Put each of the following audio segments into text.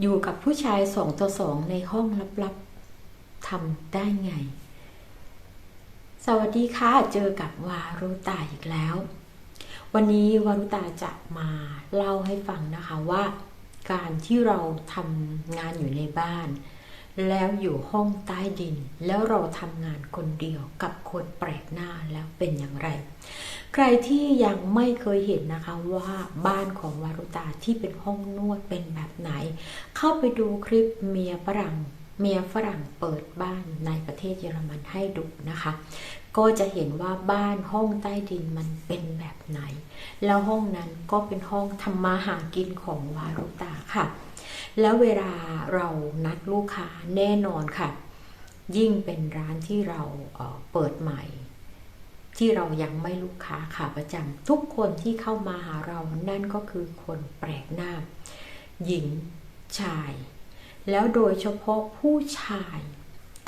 อยู่กับผู้ชายสองต่อสองในห้องลับๆทำได้ไง สวัสดีค่ะ เจอกับวารุตาอีกแล้ว วันนี้วารุตาจะมาเล่าให้ฟังนะคะว่า การที่เราทำงานอยู่ในบ้าน แล้วอยู่ห้องใต้ดิน แล้วเราทำงานคนเดียวกับคนแปลกหน้าแล้วเป็นอย่างไร ใครที่ยังไม่เคยเห็นนะคะว่าบ้านของวารุตาที่เป็นห้องนวดเป็นแบบไหน เข้าไปดูคลิปเมียฝรั่งเมียฝรั่งเปิดบ้านในประเทศเยอรมันให้ดูนะคะ ก็จะเห็นว่าบ้านห้องใต้ดินมันเป็นแบบไหน แล้วห้องนั้นก็เป็นห้องทำมาหากินของวารุตาค่ะ แล้วเวลาเรานัดลูกค้าแน่นอนค่ะ ยิ่งเป็นร้านที่เราเปิดใหม่ ที่เรายังไม่ลูกค้าขาประจำทุกคนที่เข้ามาหาเรานั่นก็คือคนแปลกหน้า หญิงชาย แล้วโดยเฉพาะผู้ชาย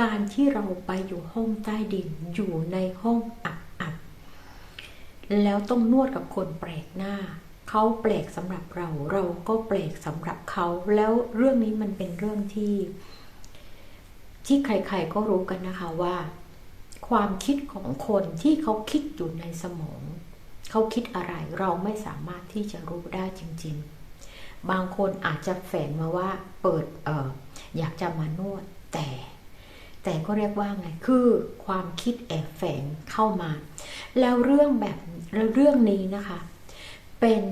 การที่เราไปอยู่ห้องใต้ดินอยู่ในห้องอับอับแล้วต้องนวดกับคนแปลกหน้า เขาแปลกสำหรับเรา เราก็แปลกสำหรับเขา แล้วเรื่องนี้มันเป็นเรื่องที่ ที่ใครๆก็รู้กันนะคะว่า ความคิดของคนที่เขาคิดอยู่ในสมอง เขาคิดอะไรเราไม่สามารถที่จะรู้ได้จริง ๆ บางคนอาจจะแฝงมาว่าเปิดเอออยากจะมานวดแต่แต่ก็เรียกว่าไง คือความคิดแอบแฝงเข้ามา แล้วเรื่องแบบเรื่องนี้นะคะ เป็น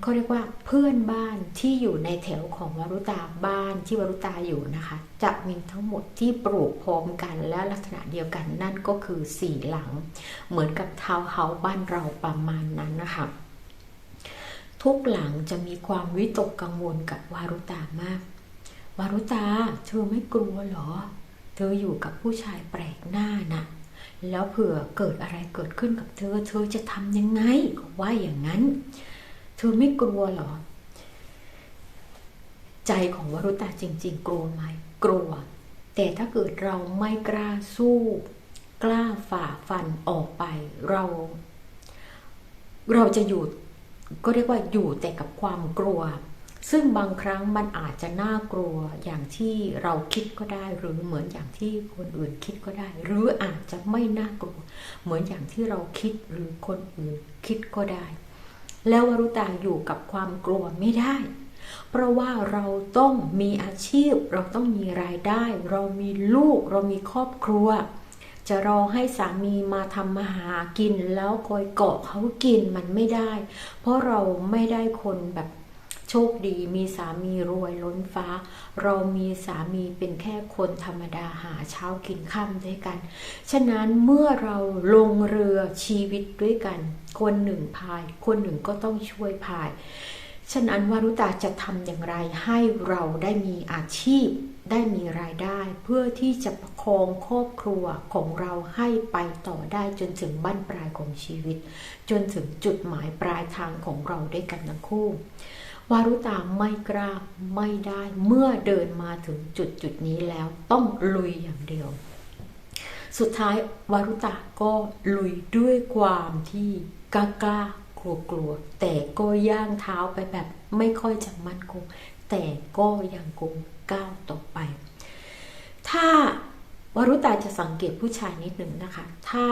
เขาเรียกว่าเพื่อนบ้านที่อยู่ในแถวของวรุตาบ้านที่วรุตาอยู่นะคะ จะมีทั้งหมดที่ปลูกพร้อมกันและลักษณะเดียวกันนั่นก็คือสี่หลัง เหมือนกับทาวเฮาบ้านเราประมาณนั้นนะคะทุกหลังจะมีความวิตกกังวลกับวารุตามาก วารุตา เธอไม่กลัวหรอ เธออยู่กับผู้ชายแปลกหน้านะ่ะ แล้วเผื่อเกิดอะไรเกิดขึ้นกับเธอ เธอจะทำยังไงว่าอย่างนั้น เธอไม่กลัวหรอ ใจของวรุตาจริง ๆ กลัวไหมกลัว แต่ถ้าเกิดเราไม่กล้าสู้ กล้าฝ่าฟันออกไป เรา เราจะอยู่ก็เรียกว่าอยู่แต่กับความกลัว ซึ่งบางครั้งมันอาจจะน่ากลัวอย่างที่เราคิดก็ได้ หรือเหมือนอย่างที่คนอื่นคิดก็ได้ หรืออาจจะไม่น่ากลัว เหมือนอย่างที่เราคิดหรือคนอื่นคิดก็ได้ แล้ววรุตาอยู่กับความกลัวไม่ได้ เพราะว่าเราต้องมีอาชีพ เราต้องมีรายได้ เรามีลูก เรามีครอบครัว จะรอให้สามีมาทำมาหากินแล้วคอยเกาะเขากินมันไม่ได้ เพราะเราไม่ได้คนแบบ โชคดีมีสามีรวยล้นฟ้า เรามีสามีเป็นแค่คนธรรมดาหาเช้ากินค่ำด้วยกัน ฉะนั้นเมื่อเราลงเรือชีวิตด้วยกัน คนหนึ่งพาย คนหนึ่งก็ต้องช่วยพาย ฉะนั้นวารุตาจะทำอย่างไรให้เราได้มีอาชีพได้มีรายได้เพื่อที่จะประคองครอบครัวของเราให้ไปต่อได้จนถึงบั้นปลายของชีวิต จนถึงจุดหมายปลายทางของเราด้วยกันทั้งคู่ วารุตาไม่กล้าไม่ได้เมื่อเดินมาถึงจุดจุดนี้แล้วต้องลุยอย่างเดียว สุดท้ายวารุตาก็ลุยด้วยความที่กล้ากล้ากลัวกลัวแต่ก็ย่างเท้าไปแบบไม่ค่อยจะมั่นคงแต่ก็ยังคงก้าวต่อไป ถ้าวารุตาจะสังเกตผู้ชายนิดหนึ่งนะคะ ถ้า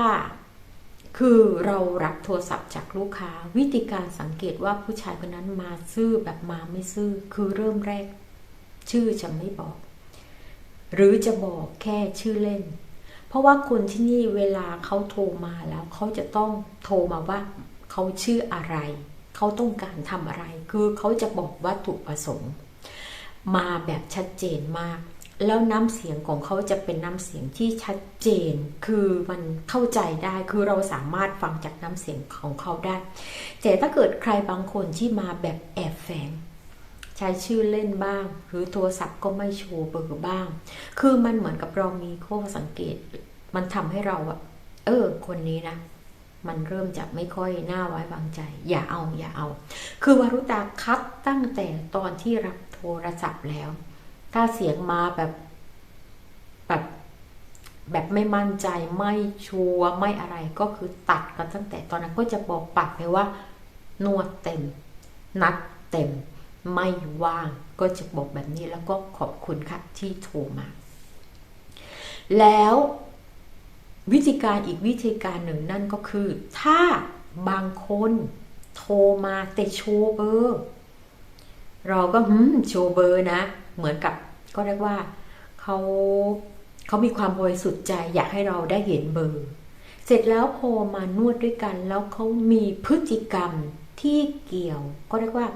คือเรารับโทรศัพท์จากลูกค้า วิธีการสังเกตว่าผู้ชายคนนั้นมาซื่อแบบมาไม่ซื่อ คือเริ่มแรก ชื่อจะไม่บอก หรือจะบอกแค่ชื่อเล่น เพราะว่าคนที่นี่เวลาเขาโทรมาแล้วเขาจะต้องโทรมาว่าเขาชื่ออะไร เขาต้องการทำอะไร คือเขาจะบอกวัตถุประสงค์ มาแบบชัดเจนมาก แล้วน้ำเสียงของเขาจะเป็นน้ำเสียงที่ชัดเจน คือมันเข้าใจได้ คือเราสามารถฟังจากน้ำเสียงของเขาได้ แต่ถ้าเกิดใครบางคนที่มาแบบแอบแฝงใช้ชื่อเล่นบ้าง หรือโทรศัพท์ก็ไม่โชว์เบอร์บ้าง คือมันเหมือนกับเรามีข้อสังเกต มันทำให้เราอะเออ คนนี้นะ มันเริ่มจะไม่ค่อยน่าไว้วางใจ อย่าเอาอย่าเอา คือวารุตาคัดตั้งแต่ตอนที่รับโทรศัพท์แล้ว ถ้าเสียงมาแบบแบบแบบไม่มั่นใจไม่ชัวร์ไม่อะไรก็คือตัดกันตั้งแต่ตอนนั้นก็จะบอกปัดไปว่า นวดเต็ม นัดเต็ม ไม่ว่างก็จะบอกแบบนี้แล้วก็ขอบคุณค่ะที่โทรมา แล้ววิธีการอีกวิธีการหนึ่งนั่นก็คือ ถ้าบางคนโทรมาแต่โชว์เบอร์ เราก็หืมโชว์เบอร์นะ เหมือนกับก็เรียกว่าเขาเขามีความบริสุทธิ์ใจอยากให้เราได้เห็นเบอร์ เสร็จแล้วพอมานวดด้วยกัน แล้วเขามีพฤติกรรมที่เกี่ยว ก็เรียกว่า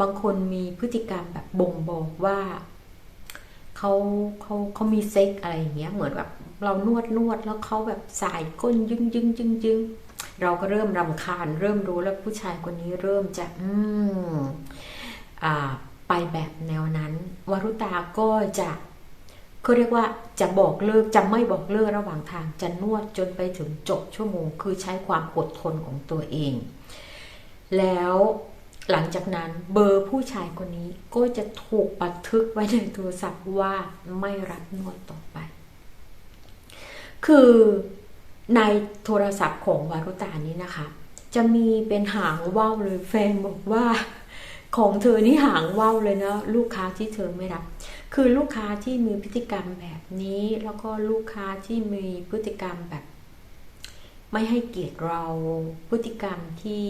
บางคนมีพฤติกรรมแบบบ่งบอกว่าเขาเขาเขามีเซ็กอะไรอย่างเงี้ยเหมือนแบบเรานวดนวดแล้วเขาแบบสายก้นยึงยึงยึงยึงเราก็เริ่มรำคาญ เริ่มรู้แล้วผู้ชายคนนี้เริ่มจะ อืมอ่า ไปแบบแนวนั้น วรุตาก็จะเขาเรียกว่าจะบอกเลิกจะไม่บอกเลิกระหว่างทางจะนวดจนไปถึงจบชั่วโมง คือใช้ความอดทนของตัวเอง แล้วหลังจากนั้นเบอร์ผู้ชายคนนี้ก็จะถูกบันทึกไว้ในโทรศัพท์ว่าไม่รับนวดต่อไป คือในโทรศัพท์ของวารุตานี้นะคะ จะมีเป็นหางว่าวเลยแฟนบอกว่า ของเธอนี่หางว่าวเลยนะลูกค้าที่เธอไม่รับ คือลูกค้าที่มีพฤติกรรมแบบนี้ แล้วก็ลูกค้าที่มีพฤติกรรมแบบ ไม่ให้เกียรติเราพฤติกรรมที่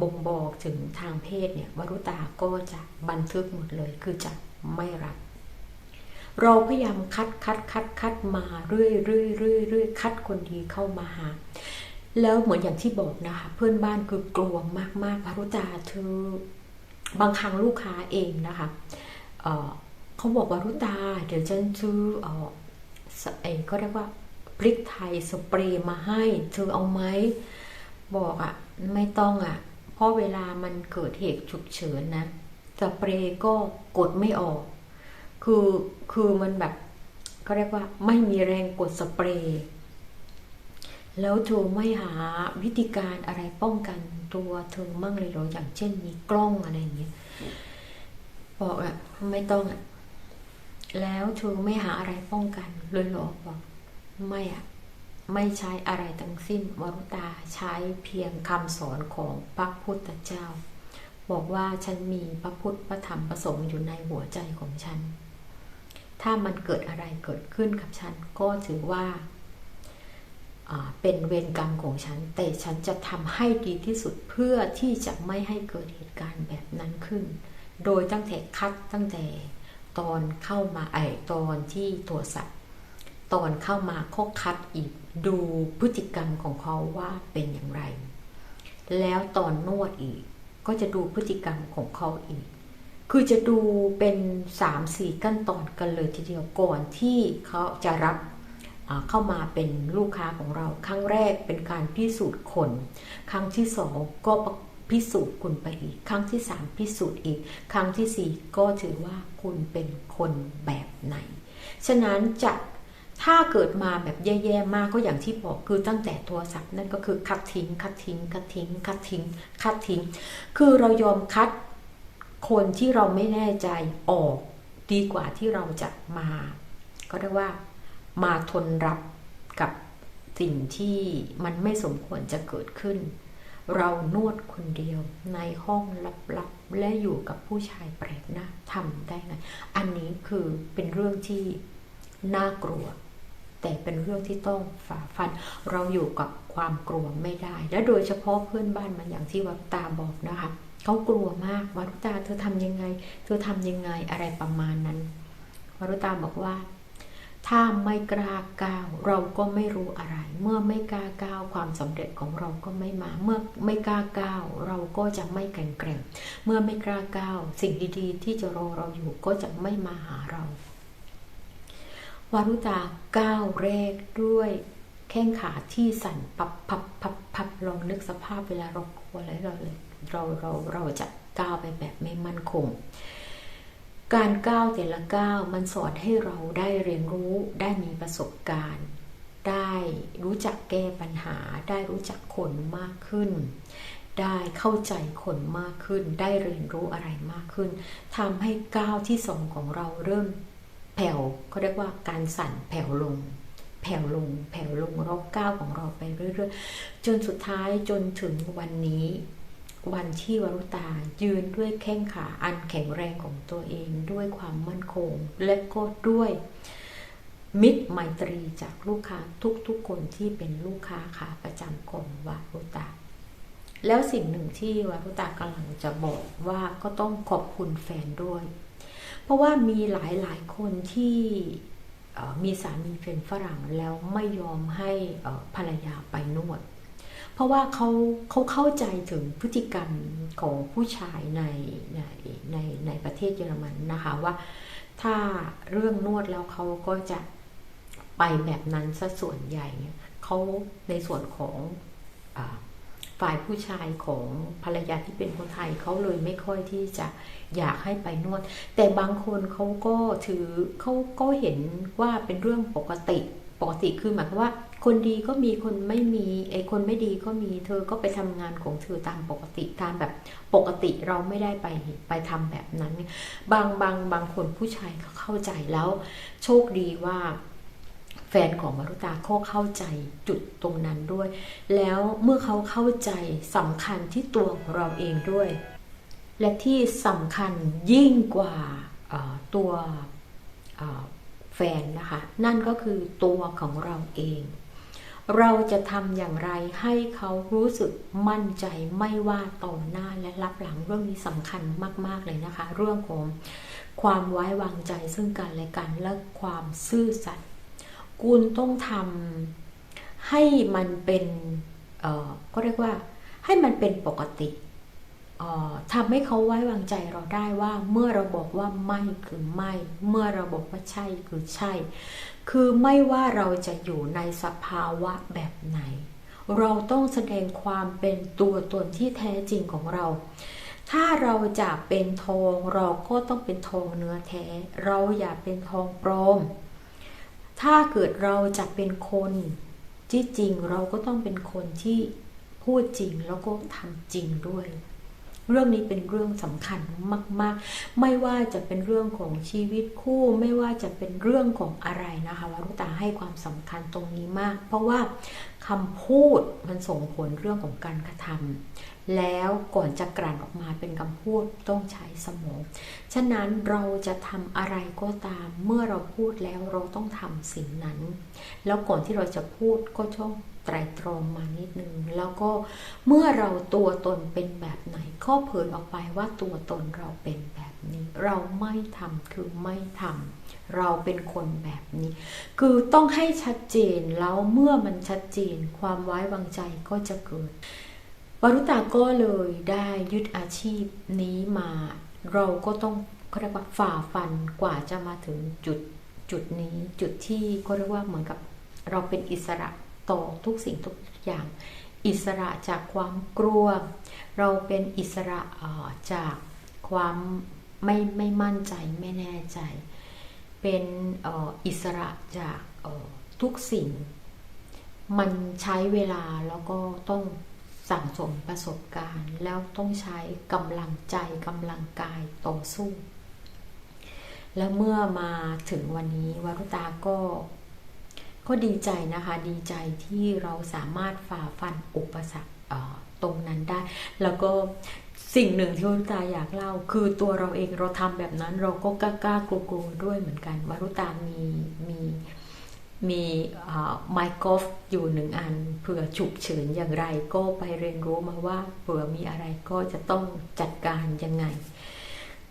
บ่งบอกถึงทางเพศเนี่ยวรุตาก็จะบันทึกหมดเลย คือจะไม่รับ เราพยายามคัดคัดคัดคัดมาเรื่อยเรื่อยเรื่อยเรื่อยคัดคนดีเข้ามาหาแล้วเหมือนอย่างที่บอกนะคะ เพื่อนบ้านคือกลัวมากมากพรุตาเธอ บางครั้งลูกค้าเองนะคะเเขาบอกว่ารุตา เดี๋ยวฉันซื้อเออไอ้ก็เรียกว่าพริกไทยสเปรย์มาให้เธอเอาไหมบอกอะ่ะไม่ต้องอะ่ะ เพราะเวลามันเกิดเหตุฉุกเฉินนะสเปรย์ก็กดไม่ออก คือคือมันแบบเขาเรียกว่าไม่มีแรงกดสเปรย์ แล้วเธอไม่หาวิธีการอะไรป้องกันตัวเธอมั่งเลยหรออย่างเช่นมีกล้องอะไรอย่างเงี้ยบอกอะไม่ต้องอะแล้วเธอไม่หาอะไรป้องกันเลยหรอบอกไม่อะไม่ใช้อะไรทั้งสิ้นวรุตาใช้เพียงคำสอนของพระพุทธเจ้า บอกว่าฉันมีพระพุทธพระธรรมประสงค์อยู่ในหัวใจของฉัน ถ้ามันเกิดอะไรเกิดขึ้นกับฉันก็ถือว่า เป็นเวรกรรมของฉัน แต่ฉันจะทำให้ดีที่สุดเพื่อที่จะไม่ให้เกิดเหตุการณ์แบบนั้นขึ้น โดยตั้งแต่คัดตั้งแต่ตอนเข้ามาไอตอนที่ตัวสัตว์ตอนเข้ามาคกคัดอีกดูพฤติกรรมของเขาว่าเป็นอย่างไร แล้วตอนนวดอีกก็จะดูพฤติกรรมของเขาอีก คือจะดูเป็นสามสี่ขั้นตอนกันเลยทีเดียวก่อนที่เขาจะรับ เข้ามาเป็นลูกค้าของเรา ครั้งแรกเป็นการพิสูจน์คน ครั้งที่สองก็พิสูจน์คุณไปอีก ครั้งที่สามพิสูจน์อีก ครั้งที่สี่ก็ถือว่าคุณเป็นคนแบบไหน ฉะนั้นจะถ้าเกิดมาแบบแย่ๆมากก็อย่างที่บอกคือตั้งแต่โทรศัพท์นั่นก็คือคัดทิ้ง คัดทิ้ง คัดทิ้ง คัดทิ้ง คัดทิ้ง คือเรายอมคัดคนที่เราไม่แน่ใจออก ดีกว่าที่เราจะมา ก็เรียกว่า มาทนรับกับสิ่งที่มันไม่สมควรจะเกิดขึ้น เรานวดคนเดียวในห้องลับๆ และอยู่กับผู้ชายแปลกหน้าทำได้ไง อันนี้คือเป็นเรื่องที่น่ากลัว แต่เป็นเรื่องที่ต้องฝ่าฟัน เราอยู่กับความกลัวไม่ได้ และโดยเฉพาะเพื่อนบ้านมันอย่างที่วัตาบอกนะคะเขากลัวมากวารุตาเธอทำยังไง เธอทำยังไงอะไรประมาณนั้นวารุตาบอกว่า ถ้าไม่กล้าก้าวเราก็ไม่รู้อะไร เมื่อไม่กล้าก้าวความสำเร็จของเราก็ไม่มา เมื่อไม่กล้าก้าวเราก็จะไม่แข็งแกร่ง เมื่อไม่กล้าก้าวสิ่งดีๆ ที่จะรอเราอยู่ก็จะไม่มาหาเรา วารุตาก้าวแรกด้วยแข้งขาที่สั่นปับปับปับปับลองนึกสภาพเวลาเรากลัวอะไรเราเลยเราเราเราจะก้าวไปแบบไม่มั่นคง การก้าวแต่ละก้าวมันสอนให้เราได้เรียนรู้ได้มีประสบการณ์ ได้รู้จักแก้ปัญหา ได้รู้จักคนมากขึ้น ได้เข้าใจคนมากขึ้น ได้เรียนรู้อะไรมากขึ้นทำให้ก้าวที่สองของเราเริ่มแผ่วเขาเรียกว่าการสั่นแผ่วลง แผ่วลง แผ่วลงรอบก้าวของเราไปเรื่อยๆ จนสุดท้ายจนถึงวันนี้ วันที่วรุตายืนด้วยแข้งขาอันแข็งแรงของตัวเองด้วยความมั่นคง และก็ด้วยมิตรไมตรีจากลูกค้าทุกๆคนที่เป็นลูกค้าขาประจำของวารุตา แล้วสิ่งหนึ่งที่วารุตากำลังจะบอกว่าก็ต้องขอบคุณแฟนด้วย เพราะว่ามีหลายๆคนที่มีสามีเป็นฝรั่งแล้วไม่ยอมให้ภรรยาไปนวด เพราะว่าเขาเขาเข้าใจถึงพฤติกรรมของผู้ชายในในในในประเทศเยอรมันนะคะว่าถ้าเรื่องนวดแล้วเขาก็จะไปแบบนั้นซะส่วนใหญ่เขาในส่วนของอฝ่ายผู้ชายของภรรยาที่เป็นคนไทยเขาเลยไม่ค่อยที่จะอยากให้ไปนวด แต่บางคนเขาก็ถือเขาก็เห็นว่าเป็นเรื่องปกติปกติคือหมายความว่า คนดีก็มีคนไม่มีไอ้คนไม่ดีก็มี เธอก็ไปทำงานของเธอตามปกติตามแบบปกติเราไม่ได้ไปไปทำแบบนั้น บางบางบางคนผู้ชายเขาเข้าใจแล้ว โชคดีว่าแฟนของมารุตาเขาเข้าใจจุดตรงนั้นด้วย แล้วเมื่อเขาเข้าใจสำคัญที่ตัวของเราเองด้วย และที่สำคัญยิ่งกว่าตัวแฟนนะคะ นั่นก็คือตัวของเราเอง เราจะทำอย่างไรให้เขารู้สึกมั่นใจไม่ว่าต่อหน้าและรับหลังเรื่องนี้สำคัญมาก ๆ เลยนะคะ เรื่องของความไว้วางใจซึ่งกันและกันและความซื่อสัตย์คุณต้องทำให้มันเป็นเออก็เรียกว่าให้มันเป็นปกติ ทำให้เขาไว้วางใจเราได้ว่าเมื่อเราบอกว่าไม่คือไม่ เมื่อเราบอกว่าใช่คือใช่ คือไม่ว่าเราจะอยู่ในสภาวะแบบไหน เราต้องแสดงความเป็นตัวตนที่แท้จริงของเรา ถ้าเราจะเป็นทองเราก็ต้องเป็นทองเนื้อแท้ เราอย่าเป็นทองปลอม ถ้าเกิดเราจะเป็นคนที่จริงเราก็ต้องเป็นคนที่พูดจริงแล้วก็ทำจริงด้วย เรื่องนี้เป็นเรื่องสำคัญมาก ๆ ไม่ว่าจะเป็นเรื่องของชีวิตคู่ ไม่ว่าจะเป็นเรื่องของอะไรนะคะวารุตาให้ความสำคัญตรงนี้มาก เพราะว่าคำพูดมันส่งผลเรื่องของการกระทำแล้วก่อนจะกลั่นออกมาเป็นคำพูดต้องใช้สมอง ฉะนั้นเราจะทำอะไรก็ตาม เมื่อเราพูดแล้วเราต้องทำสิ่งนั้น แล้วก่อนที่เราจะพูดก็ต้อง ไตรตรองมานิดนึง แล้วก็เมื่อเราตัวตนเป็นแบบไหนข้อเผยออกไปว่าตัวตนเราเป็นแบบนี้ เราไม่ทำคือไม่ทำเราเป็นคนแบบนี้ คือต้องให้ชัดเจนแล้วเมื่อมันชัดเจน ความไว้วางใจก็จะเกิดวรุตาก็เลยได้ยึดอาชีพนี้มา เราก็ต้องเรียกว่าฝ่าฟันกว่าจะมาถึงจุดจุดนี้จุดที่ก็เรียกว่าเหมือนกับเราเป็นอิสระ ต่อทุกสิ่งทุกอย่าง อิสระจากความกลัว เราเป็นอิสระจากความไม่ไม่มั่นใจไม่แน่ใจ เป็นอิสระจากทุกสิ่ง มันใช้เวลาแล้วก็ต้องสั่งสมประสบการณ์ แล้วต้องใช้กำลังใจกำลังกายต่อสู้ แล้วเมื่อมาถึงวันนี้วรุตาก็ ก็ดีใจนะคะดีใจที่เราสามารถฝ่าฟันอุปสรรคตรงนั้นได้ แล้วก็สิ่งหนึ่งที่วรุตาอยากเล่า คือตัวเราเองเราทำแบบนั้นเราก็กล้ากล้ากลัวด้วยเหมือนกันวรุตามีมีมีไมโค์กอล์ฟอยู่หนึ่งอันเผื่อฉุกเฉินอย่างไร ก็ไปเรียนรู้มาว่าเผื่อมีอะไรก็จะต้องจัดการยังไง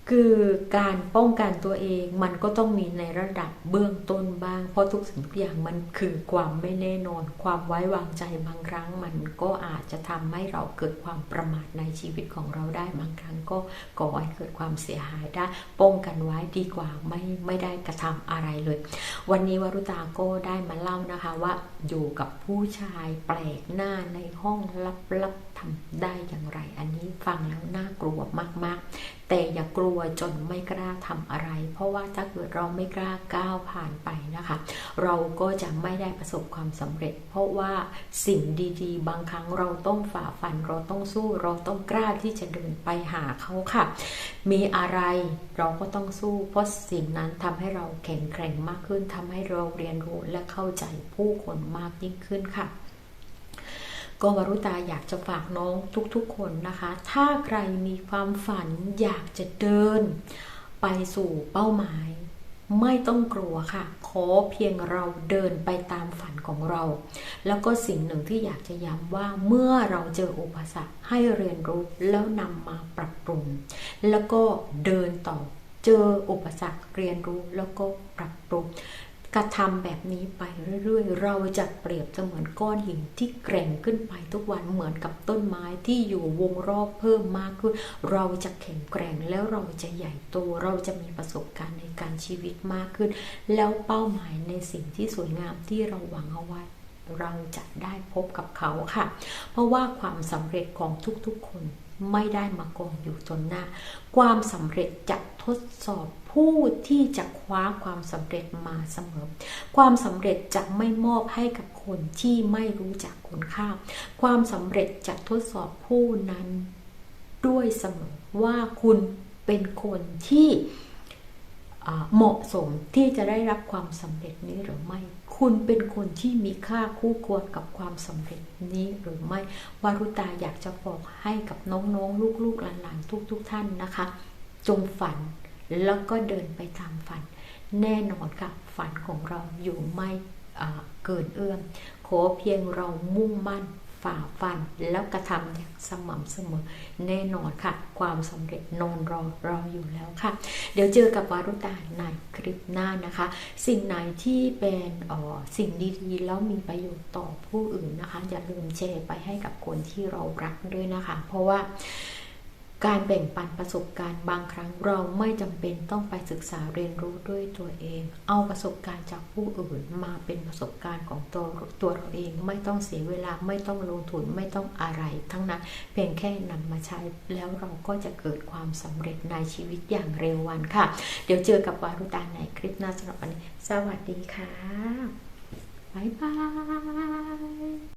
คือการป้องกันตัวเองมันก็ต้องมีในระดับเบื้องต้นบ้าง เพราะทุกสิ่งทุกอย่างมันคือความไม่แน่นอน ความไว้วางใจบางครั้ง มันก็อาจจะทำให้เราเกิดความประมาทในชีวิตของเราได้บางครั้งก็ก่อให้เกิดความเสียหายได้ป้องกันไว้ดีกว่าไม่ไม่ได้กระทำอะไรเลย วันนี้วรุตาก็ได้มาเล่านะคะว่าอยู่กับผู้ชายแปลกหน้าในห้องลับๆทำได้อย่างไร อันนี้ฟังแล้วน่ากลัวมากๆ แต่อย่ากลัวจนไม่กล้าทำอะไร เพราะว่าถ้าเกิดเราไม่กล้าก้าวผ่านไปนะคะ เราก็จะไม่ได้ประสบความสำเร็จ เพราะว่าสิ่งดีๆ บางครั้งเราต้องฝ่าฟันเราต้องสู้เราต้องกล้าที่จะเดินไปหาเขาค่ะ มีอะไรเราก็ต้องสู้เพราะสิ่งนั้นทำให้เราแข็งแกร่งมากขึ้นทำให้เราเรียนรู้และเข้าใจผู้คนมากยิ่งขึ้นค่ะ ก็วรุตาอยากจะฝากน้องทุกๆคนนะคะ ถ้าใครมีความฝันอยากจะเดิน ไปสู่เป้าหมาย ไม่ต้องกลัวค่ะ ขอเพียงเราเดินไปตามฝันของเรา แล้วก็สิ่งหนึ่งที่อยากจะย้ำว่าเมื่อเราเจออุปสรรคให้เรียนรู้แล้วนำมาปรับปรุง แล้วก็เดินต่อเจออุปสรรคเรียนรู้แล้วก็ปรับปรุง กระทำแบบนี้ไปเรื่อยๆ เราจะเปรียบเสมือนก้อนหินที่แกร่งขึ้นไปทุกวันเหมือนกับต้นไม้ที่อยู่วงรอบเพิ่มมากขึ้น เราจะแข็งแกร่งแล้วเราจะใหญ่โตเราจะมีประสบการณ์ในการชีวิตมากขึ้น แล้วเป้าหมายในสิ่งที่สวยงามที่เราหวังเอาไว้เราจะได้พบกับเขาค่ะ เพราะว่าความสำเร็จของทุกๆคน ไม่ได้มากองอยู่จนหน้า ความสำเร็จจะทดสอบผู้ที่จะคว้าความสำเร็จมาเสมอ ความสำเร็จจะไม่มอบให้กับคนที่ไม่รู้จักคุณค่า ความสำเร็จจะทดสอบผู้นั้นด้วยเสมอว่าคุณเป็นคนที่เหมาะสมที่จะได้รับความสำเร็จนี้หรือไม่ คุณเป็นคนที่มีค่าคู่ควรกับความสำเร็จนี้หรือไม่วารุตาอยากจะบอกให้กับน้องๆลูกๆหลานๆทุกๆทท่านนะคะ จงฝันแล้วก็เดินไปตามฝัน แน่นอนค่ะฝันของเราอยู่ไม่เกินเอื้อมขอเพียงเรามุ่งมั่น ฝ่าฟันแล้วกระทำอย่างสม่ำเสมอแน่นอนค่ะ ความสำเร็จนอนรอรออยู่แล้วค่ะ เดี๋ยวเจอกับวารุตาในคลิปหน้านะคะ สิ่งไหนที่เป็นออสิ่งดีๆแล้วมีประโยชน์ต่อผู้อื่นนะคะ อย่าลืมแชร์ไปให้กับคนที่เรารักด้วยนะคะ เพราะว่า การแบ่งปันประสบการณ์บางครั้งเราไม่จำเป็นต้องไปศึกษาเรียนรู้ด้วยตัวเอง เอาประสบการณ์จากผู้อื่นมาเป็นประสบการณ์ของตัวตัวเราเองไม่ต้องเสียเวลาไม่ต้องลงทุนไม่ต้องอะไรทั้งนั้นเพียงแค่นำมาใช้ แล้วเราก็จะเกิดความสำเร็จในชีวิตอย่างเร็ววันค่ะ เดี๋ยวเจอกับวารุตาในคลิปหน้าสำหรับวันนี้ สวัสดีค่ะบ๊ายบาย